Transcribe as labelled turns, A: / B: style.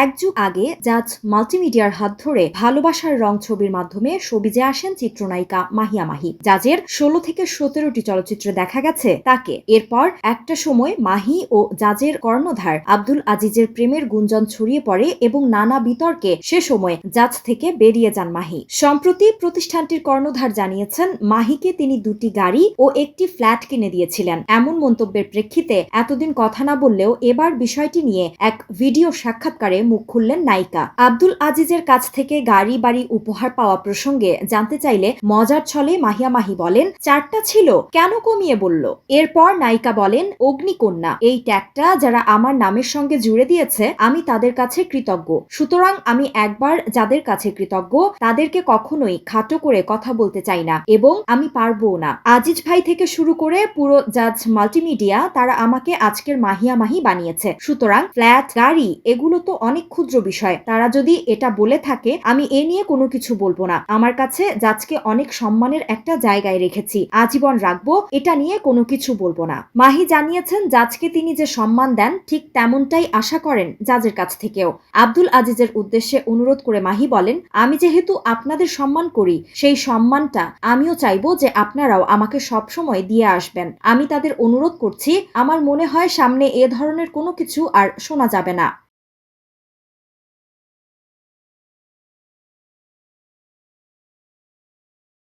A: এক যুগ আগে জাজ মাল্টিমিডিয়ার হাত ধরে ভালোবাসার রং ছবির মাধ্যমে সবিজে আসেন চিত্রনায়িকা মাহিয়া মাহি। জাজের ষোলো থেকে সতেরোটি চলচ্চিত্রে দেখা গেছে তাকে। এরপর একটা সময় মাহি ও জাজের কর্ণধার আব্দুল আজিজের প্রেমের গুঞ্জন ছড়িয়ে পড়ে এবং নানা বিতর্কে সে সময় জাজ থেকে বেরিয়ে যান মাহি। সম্প্রতি প্রতিষ্ঠানটির কর্ণধার জানিয়েছেন, মাহিকে তিনি দুটি গাড়ি ও একটি ফ্ল্যাট কিনে দিয়েছিলেন। এমন মন্তব্যের প্রেক্ষিতে এতদিন কথা না বললেও এবার বিষয়টি নিয়ে এক ভিডিও সাক্ষাৎকারে মুখ খুললেন নায়িকা। আব্দুল আজিজের কাছ থেকে গাড়ি বাড়ি উপহার পাওয়া প্রসঙ্গে জানতে চাইলে মজার ছলে মাহিয়া মাহি বলেন, চারটা ছিল, কেন কমিয়ে বলল? এরপর নায়িকা বলেন, অগ্নিকন্যা, এই ট্যাগটা যারা আমার নামের সঙ্গে জুড়ে দিয়েছে, আমি তাদের কাছে কৃতজ্ঞ। সুতরাং আমি একবার যাদের কাছে কৃতজ্ঞ, তাদেরকে কখনোই খাটো করে কথা বলতে চাই না এবং আমি পারব না। আজিজ ভাই থেকে শুরু করে পুরো জাজ মাল্টিমিডিয়া তারা আমাকে আজকের মাহিয়া মাহি বানিয়েছে। সুতরাং ফ্ল্যাট, গাড়ি, এগুলো তো অনেক ক্ষুদ্র বিষয়। তারা যদি এটা বলে থাকে, আমি এ নিয়ে কোনো কিছু বলব না। আমার কাছে জাজকে অনেক সম্মানের একটা জায়গায় রেখেছি। আজীবন রাখব, এটা নিয়ে কোনো কিছু বলব না। মাহি জানিয়েছেন জাজকে তিনি যে সম্মান দেন, ঠিক তেমনটাই আশা করেন জাজের কাছ থেকেও। আব্দুল আজিজের উদ্দেশ্যে অনুরোধ করে মাহি বলেন, আমি যেহেতু আপনাদের সম্মান করি, সেই সম্মানটা আমিও চাইব যে আপনারাও আমাকে সবসময় দিয়ে আসবেন। আমি তাদের অনুরোধ করছি, আমার মনে হয় সামনে এ ধরনের কোনো কিছু আর শোনা যাবে না।